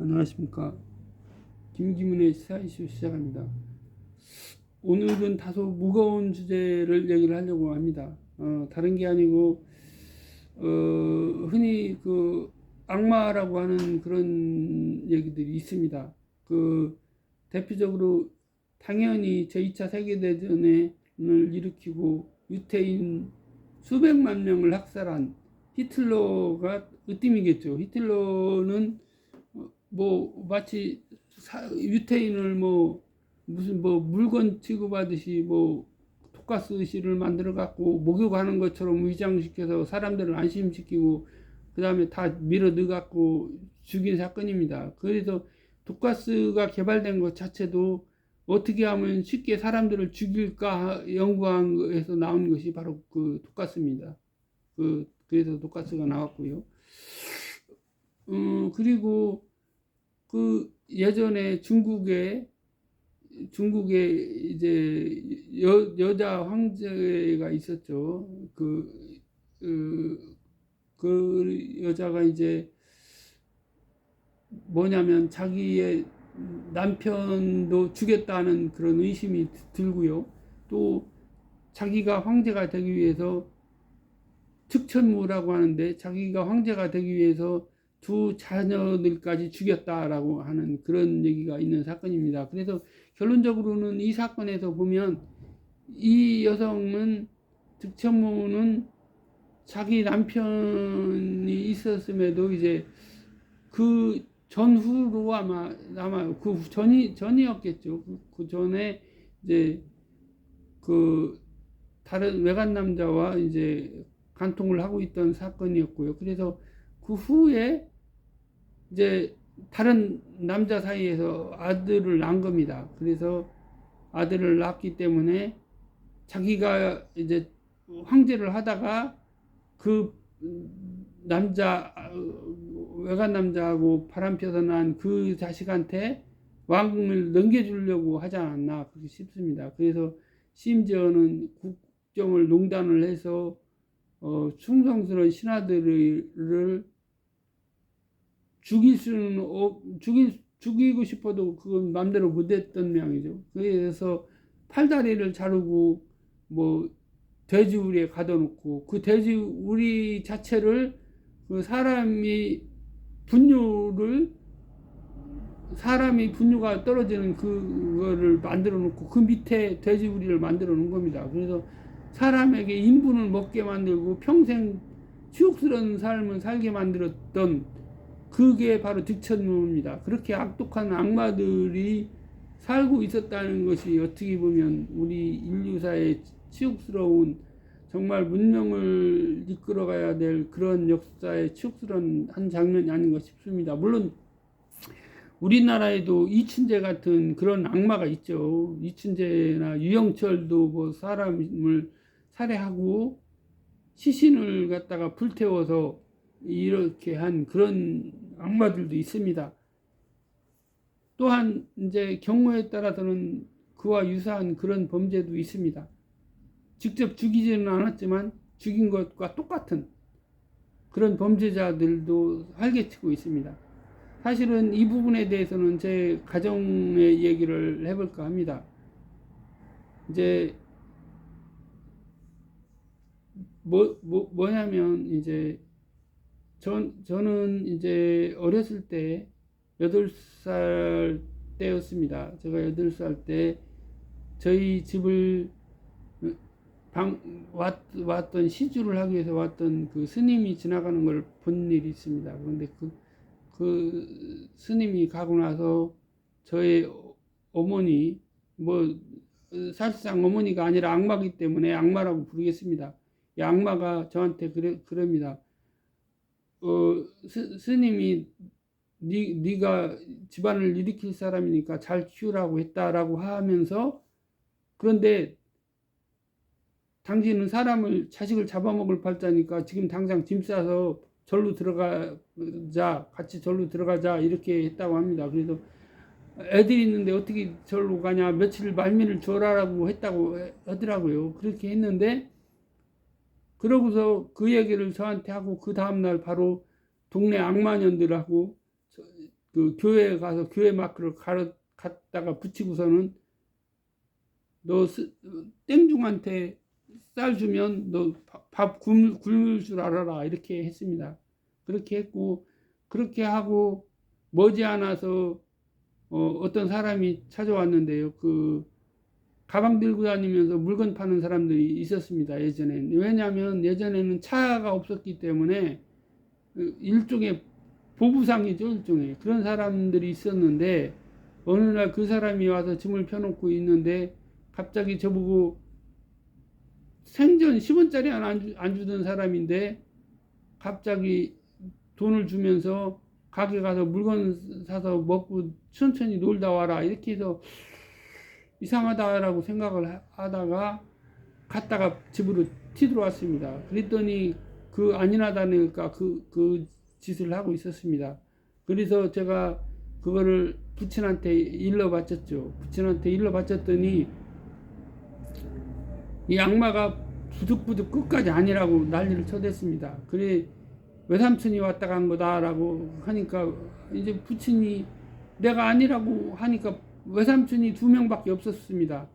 안녕하십니까. 김기문의 시사이슈 시작합니다. 오늘은 다소 무거운 주제를 얘기를 하려고 합니다. 어, 다른 게 아니고, 어, 흔히 그 악마라고 하는 그런 얘기들이 있습니다. 그, 대표적으로 당연히 제2차 세계대전을 일으키고 유태인 수백만 명을 학살한 히틀러가 으뜸이겠죠. 히틀러는 어, 뭐 마치 사- 유태인을 뭐 무슨 뭐 물건 취급하듯이 뭐 독가스실을 만들어 갖고 목욕하는 것처럼 위장시켜서 사람들을 안심시키고 그 다음에 다 밀어 넣어 갖고 죽인 사건입니다. 그래서 독가스가 개발된 것 자체도 어떻게 하면 쉽게 사람들을 죽일까 연구한 거에서 나온 것이 바로 그 독가스입니다. 그 그래서 독가스가 나왔고요. 음, 그리고 그 예전에 중국에 중국에 이제 여, 여자 황제가 있었죠. 그, 그, 그 여자가 이제 뭐냐면 자기의 남편도 죽였다는 그런 의심이 들고요. 또 자기가 황제가 되기 위해서 특천무라고 하는데 자기가 황제가 되기 위해서 두 자녀들까지 죽였다라고 하는 그런 얘기가 있는 사건입니다. 그래서 결론적으로는 이 사건에서 보면 이 여성은 득천무는 자기 남편이 있었음에도 이제 그 전후로 아마 아마 그 전이 전이었겠죠. 그, 그 전에 이제 그 다른 외간 남자와 이제 간통을 하고 있던 사건이었고요. 그래서 그 후에 이제 다른 남자 사이에서 아들을 낳은 겁니다. 그래서 아들을 낳기 때문에 자기가 이제 황제를 하다가 그 남자 외간 남자하고 바람 펴서 난 그 자식한테 왕궁을 넘겨주려고 하지 않았나 그렇게 싶습니다. 그래서 심지어는 국정을 농단을 해서 어, 충성스러운 신하들을 죽일 수는 없, 죽일, 죽이고 싶어도 그건 마음대로 못했던 모양이죠. 그래서 팔다리를 자르고 뭐 돼지우리에 가둬놓고 그 돼지우리 자체를 그 사람이 분유를 사람이 분유가 떨어지는 그거를 만들어 놓고 그 밑에 돼지우리를 만들어 놓은 겁니다. 그래서 사람에게 인분을 먹게 만들고 평생 치욕스러운 삶을 살게 만들었던 그게 바로 득천무입니다. 그렇게 악독한 악마들이 살고 있었다는 것이 어떻게 보면 우리 인류사의 치욕스러운 정말 문명을 이끌어가야 될 그런 역사의 치욕스러운 한 장면이 아닌가 싶습니다. 물론 우리나라에도 이춘재 같은 그런 악마가 있죠. 이춘재나 유영철도 뭐 사람을 살해하고 시신을 갖다가 불태워서 이렇게 한 그런 악마들도 있습니다. 또한 이제 경우에 따라서는 그와 유사한 그런 범죄도 있습니다. 직접 죽이지는 않았지만 죽인 것과 똑같은 그런 범죄자들도 활개치고 있습니다. 사실은 이 부분에 대해서는 제 가정의 얘기를 해볼까 합니다. 이제 뭐, 뭐 뭐냐면 이제 전 저는 이제 어렸을 때 여덟 살 때였습니다. 제가 여덟 살때 저희 집을 방, 왔, 왔던 시주를 하기 위해서 왔던 그 스님이 지나가는 걸 본 일이 있습니다. 그런데 그, 그 스님이 가고 나서 저의 어머니, 뭐, 사실상 어머니가 아니라 악마기 때문에 악마라고 부르겠습니다. 이 악마가 저한테 그래, 그럽니다. 어, 스, 스님이 니, 네가 집안을 일으킬 사람이니까 잘 키우라고 했다라고 하면서 그런데 당신은 사람을 자식을 잡아먹을 팔자니까 지금 당장 짐 싸서 절로 들어가자 같이 절로 들어가자 이렇게 했다고 합니다. 그래서 애들이 있는데 어떻게 절로 가냐 며칠 말미를 줘라라고 했다고 하더라고요. 그렇게 했는데 그러고서 그 얘기를 저한테 하고 그 다음날 바로 동네 악마년들하고 그 교회에 가서 교회 마크를 가르, 갖다가 붙이고서는 너 스- 땡중한테 쌀 주면 너 밥 굶을 줄 알아라 이렇게 했습니다. 그렇게 했고 그렇게 하고 머지않아서 어, 어떤 사람이 찾아왔는데요. 그 가방 들고 다니면서 물건 파는 사람들이 있었습니다. 예전에는 왜냐하면 예전에는 차가 없었기 때문에 그 일종의 보부상이죠 일종의 그런 사람들이 있었는데 어느 날 그 사람이 와서 짐을 펴놓고 있는데 갑자기 저보고 생전 10원짜리 하나 안, 주, 안 주던 사람인데 갑자기 돈을 주면서 가게 가서 물건 사서 먹고 천천히 놀다 와라 이렇게 해서 이상하다라고 생각을 하- 하다가 갔다가 집으로 튀들어왔습니다. 그랬더니 그 안일하다니까 그, 그 짓을 하고 있었습니다. 그래서 제가 그거를 부친한테 일러 바쳤죠. 부친한테 일러 바쳤더니 이 악마가 부득부득 끝까지 아니라고 난리를 쳐댔습니다. 그래 외삼촌이 왔다 간 거다라고 하니까 이제 부친이 내가 아니라고 하니까 외삼촌이 두 명밖에 없었습니다.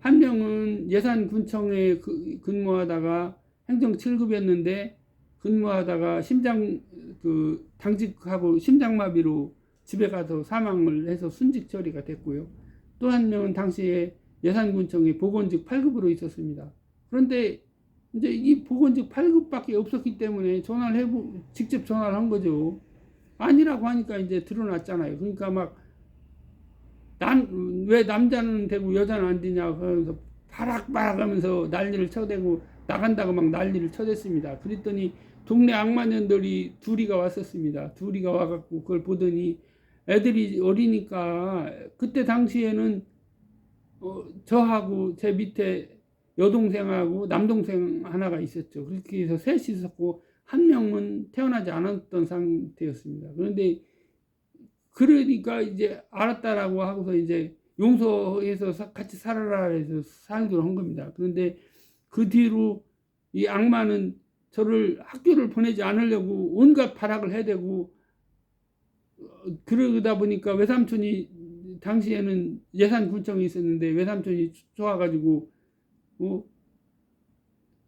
한 명은 예산군청에 그- 근무하다가 행정 7급이었는데 근무하다가 심장 그 당직하고 심장마비로 집에 가서 사망을 해서 순직 처리가 됐고요. 또 한 명은 당시에 예산군청에 보건직 8급으로 있었습니다. 그런데 이제 이 보건직 8급밖에 없었기 때문에 전화를 해보 직접 전화를 한 거죠. 아니라고 하니까 이제 드러났잖아요. 그러니까 막 남, 왜 남자는 되고 여자는 안 되냐 그러면서 바락바락 하면서 난리를 쳐대고 나간다고 막 난리를 쳐댔습니다. 그랬더니 동네 악마년들이 둘이가 왔었습니다. 둘이가 와갖고 그걸 보더니 애들이 어리니까 그때 당시에는 어, 저하고 제 밑에 여동생하고 남동생 하나가 있었죠. 그렇게 해서 셋이 있었고 한 명은 태어나지 않았던 상태였습니다. 그런데 그러니까 이제 알았다라고 하고서 이제 용서해서 사- 같이 살아라 해서 살기로 한 겁니다. 그런데 그 뒤로 이 악마는 저를 학교를 보내지 않으려고 온갖 발악을 해대고 어, 그러다 보니까 외삼촌이 당시에는 예산군청이 있었는데 외삼촌이 좋아가지고 어,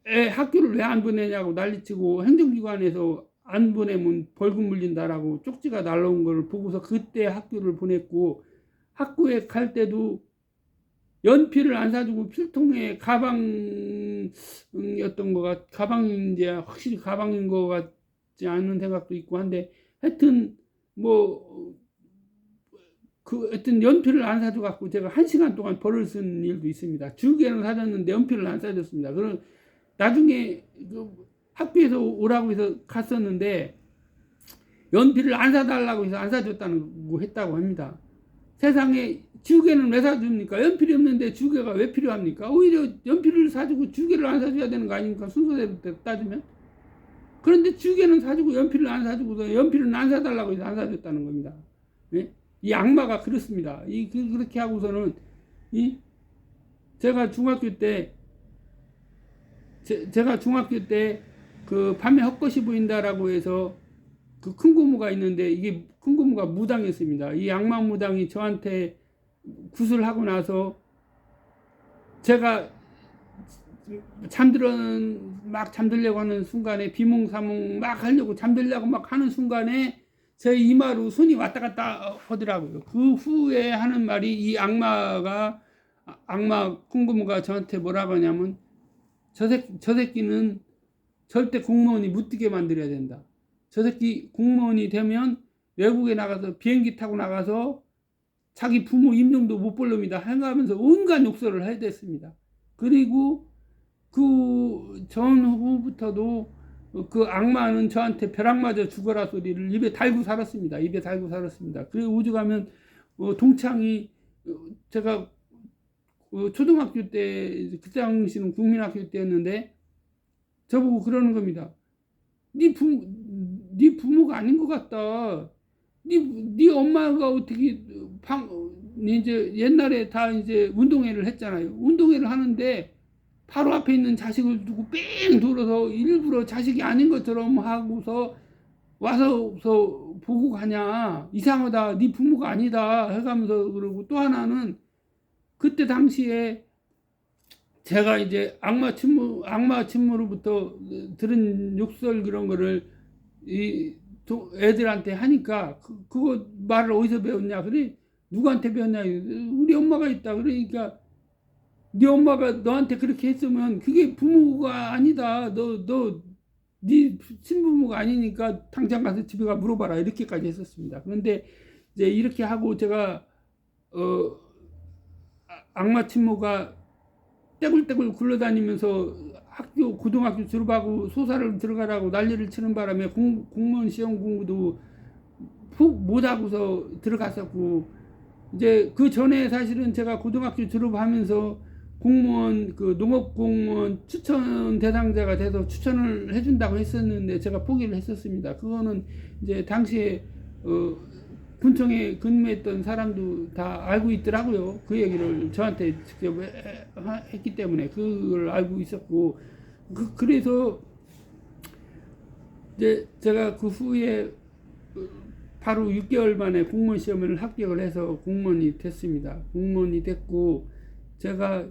애 학교를 왜 안 보내냐고 난리치고 행정기관에서 안 보내면 벌금 물린다라고 쪽지가 날라온 걸 보고서 그때 학교를 보냈고 학교에 갈 때도 연필을 안 사주고 필통에 가방이었던 거가 가방인지 확실히 가방인 거 같지 않은 생각도 있고 한데 하여튼 뭐 그 하여튼 연필을 안 사줘 갖고 제가 한 시간 동안 벌을 쓴 일도 있습니다. 주개는 사줬는데 연필을 안 사줬습니다. 그럼 나중에 그 학교에서 오라고 해서 갔었는데 연필을 안 사달라고 해서 안 사줬다는 거 했다고 합니다. 세상에 주개는 왜 사줍니까? 연필이 없는데 주개가 왜 필요합니까? 오히려 연필을 사주고 주개를 안 사줘야 되는 거 아닙니까? 순서대로 따지면. 그런데 주개는 사주고 연필을 안 사주고 연필은 안 사달라고 해서 안 사줬다는 겁니다. 예? 이 악마가 그렇습니다. 이 그- 그렇게 하고서는 이 제가 중학교 때 제, 제가 중학교 때 그 밤에 헛것이 보인다라고 해서 그 큰 고무가 있는데 이게 큰 고무가 무당이었습니다. 이 악마 무당이 저한테 굿을 하고 나서 제가 잠들은 막 잠들려고 하는 순간에 비몽사몽 막 하려고 잠들려고 막 하는 순간에 제 이마로 손이 왔다 갔다 하더라고요. 그 후에 하는 말이 이 악마가 악마 콩고무가 저한테 뭐라고 하냐면 저 새끼, 저 새끼는 절대 공무원이 못 뛰게 만들어야 된다. 저 새끼 공무원이 되면 외국에 나가서 비행기 타고 나가서 자기 부모 임명도 못 볼 놈이다 하면서 온갖 욕설을 해야 됐습니다. 그리고 그 전후부터도 그 악마는 저한테 벼락 맞아 죽어라 소리를 입에 달고 살았습니다. 입에 달고 살았습니다. 그리고 가면 어, 동창이 어, 제가 어, 초등학교 때 그때 당시는 국민학교 때였는데 저보고 그러는 겁니다. 네 부모, 네 부모가 아닌 것 같다. 네, 네 엄마가 어떻게 방 이제 옛날에 다 이제 운동회를 했잖아요. 운동회를 하는데 바로 앞에 있는 자식을 두고 뺑 돌아서 일부러 자식이 아닌 것처럼 하고서 와서서 보고 가냐 이상하다 네 부모가 아니다 해가면서 그러고 또 하나는 그때 당시에 제가 이제 악마 친모 악마 친모로부터 들은 욕설 그런 거를 이 도- 애들한테 하니까 그, 그거 말을 어디서 배웠냐? 그래 누구한테 배웠냐? 우리 엄마가 있다. 그러니까 네 엄마가 너한테 그렇게 했으면 그게 부모가 아니다. 너 너 네 친부모가 아니니까 당장 가서 집에 가 물어봐라. 이렇게까지 했었습니다. 그런데 이제 이렇게 하고 제가 어 아- 악마 친모가 떼굴떼굴 굴러다니면서 학교 고등학교 졸업하고 소사를 들어가라고 난리를 치는 바람에 공, 공무원 시험 공부도 푹 못하고서 들어갔었고 이제 그 전에 사실은 제가 고등학교 졸업하면서 공무원 그 농업 공무원 추천 대상자가 돼서 추천을 해준다고 했었는데 제가 포기를 했었습니다. 그거는 이제 당시에 어, 군청에 근무했던 사람도 다 알고 있더라고요. 그 얘기를 저한테 직접 했기 때문에 그걸 알고 있었고 그, 그래서 이제 제가 그 후에 어, 바로 6개월 만에 공무원 시험을 합격을 해서 공무원이 됐습니다. 공무원이 됐고 제가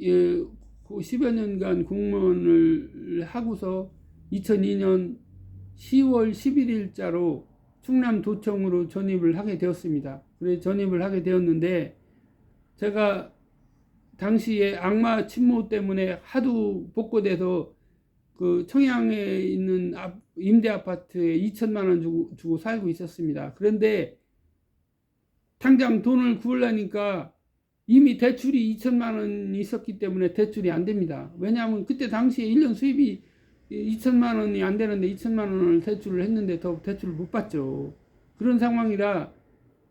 예, 그 10여 년간 공무원을 하고서 2002년 10월 11일자로 충남도청으로 전입을 하게 되었습니다. 그래서 전입을 하게 되었는데 제가 당시에 악마 침모 때문에 하도 복고돼서 그 청양에 있는 앞- 임대 아파트에 2천만 원 주고, 주고 살고 있었습니다. 그런데 당장 돈을 구하려니까 이미 대출이 2천만 원이 있었기 때문에 대출이 안 됩니다. 왜냐하면 그때 당시에 1년 수입이 2천만 원이 안 되는데 2천만 원을 대출을 했는데 더 대출을 못 받죠. 그런 상황이라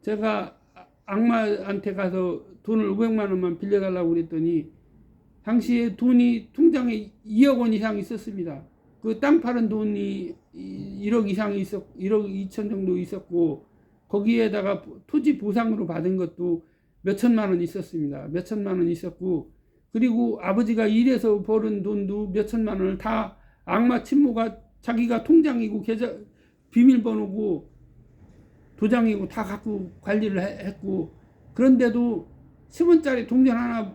제가 아- 악마한테 가서 돈을 500만 원만 빌려달라고 그랬더니 당시에 돈이 통장에 2억 원 이상 있었습니다. 그 땅 파는 돈이 1억 이상이 있었, 1억 2천 정도 있었고 거기에다가 토지 보상으로 받은 것도 몇 천만 원 있었습니다. 몇 천만 원 있었고 그리고 아버지가 일해서 벌은 돈도 몇 천만 원을 다 악마 친모가 자기가 통장이고 계좌 비밀번호고 도장이고 다 갖고 관리를 해- 했고 그런데도 10원짜리 동전 하나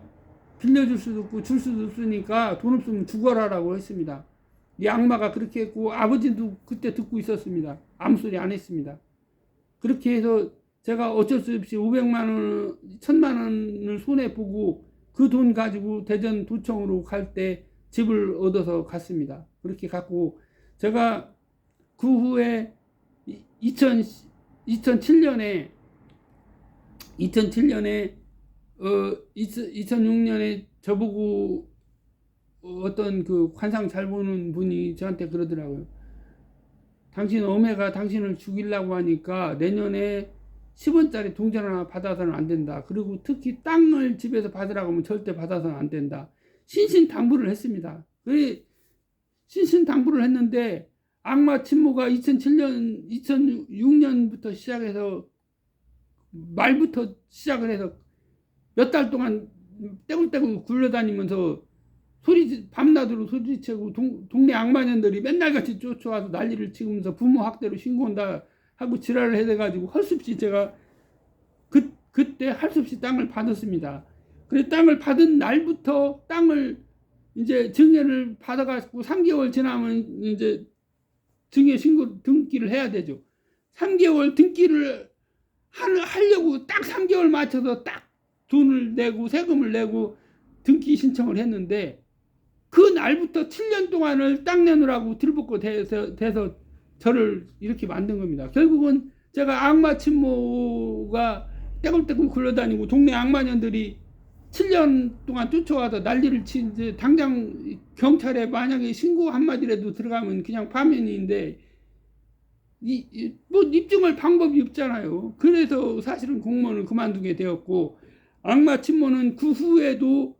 빌려줄 수도 없고 줄 수도 없으니까 돈 없으면 죽어라라고 했습니다. 이 악마가 그렇게 했고 아버지도 그때 듣고 있었습니다. 아무 소리 안 했습니다. 그렇게 해서 제가 어쩔 수 없이 500만 원, 1000만 원을 손에 보고 그 돈 가지고 대전 도청으로 갈 때 집을 얻어서 갔습니다. 그렇게 갔고 제가 그 후에 2000, 2007년에 2007년에 어 2006년에 저보고 어떤 그 관상 잘 보는 분이 저한테 그러더라고요. 당신 어메가 당신을 죽이려고 하니까 내년에 10원짜리 동전 하나 받아서는 안 된다. 그리고 특히 땅을 집에서 받으라고 하면 절대 받아서는 안 된다. 신신당부를 했습니다. 그래 신신당부를 했는데 악마 침모가 2007년, 2006년부터 시작해서 말부터 시작을 해서 몇 달 동안 떼굴떼굴 굴러다니면서 소리 밤낮으로 소리치고 동, 동네 악마년들이 맨날 같이 쫓아와서 난리를 치면서 부모 학대로 신고한다 하고 지랄을 해대가지고 할 수 없이 제가 그 그때 할 수 없이 땅을 받았습니다. 그래 땅을 받은 날부터 땅을 이제 증여를 받아가지고 3개월 지나면 이제 증여 신고 등기를 해야 되죠. 3개월 등기를 하, 하려고 딱 3개월 맞춰서 딱 돈을 내고 세금을 내고 등기 신청을 했는데 그 날부터 7년 동안을 땅 내놓으라고 들볶고 돼서, 돼서 저를 이렇게 만든 겁니다. 결국은 제가 악마 친모가 떼굴떼굴 굴러다니고 동네 악마년들이 7년 동안 쫓아와서 난리를 친 이제 당장 경찰에 만약에 신고 한마디라도 들어가면 그냥 파면인데 이, 이, 뭐 입증할 방법이 없잖아요. 그래서 사실은 공무원을 그만두게 되었고 악마 친모는 그 후에도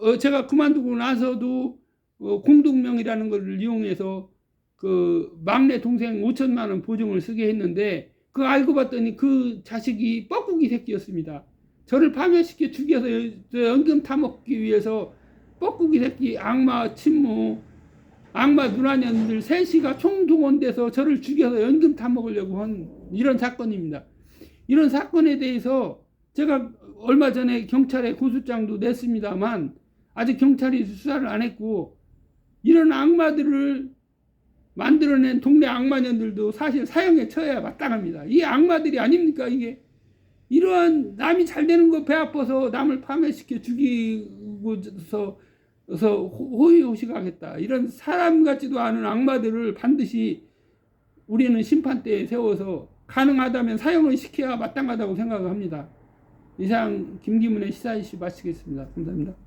어, 제가 그만두고 나서도 어, 공동명이라는 것을 이용해서 그 막내 동생 5천만 원 보증을 쓰게 했는데 그 알고 봤더니 그 자식이 뻐꾸기 새끼였습니다. 저를 파멸시켜 죽여서 연금 타먹기 위해서 뻐꾸기 새끼 악마 친모 악마 누나년들 셋이가 총동원돼서 저를 죽여서 연금 타먹으려고 한 이런 사건입니다. 이런 사건에 대해서 제가 얼마 전에 경찰에 고소장도 냈습니다만 아직 경찰이 수사를 안 했고 이런 악마들을 만들어낸 동네 악마년들도 사실 사형에 처해야 마땅합니다. 이 악마들이 아닙니까 이게 이러한 남이 잘 되는 거 배 아파서 남을 파멸시켜 죽이고서 서 호의호식하겠다 이런 사람 같지도 않은 악마들을 반드시 우리는 심판대에 세워서 가능하다면 사형을 시켜야 마땅하다고 생각합니다. 이상 김기문의 시사이시 마치겠습니다. 감사합니다.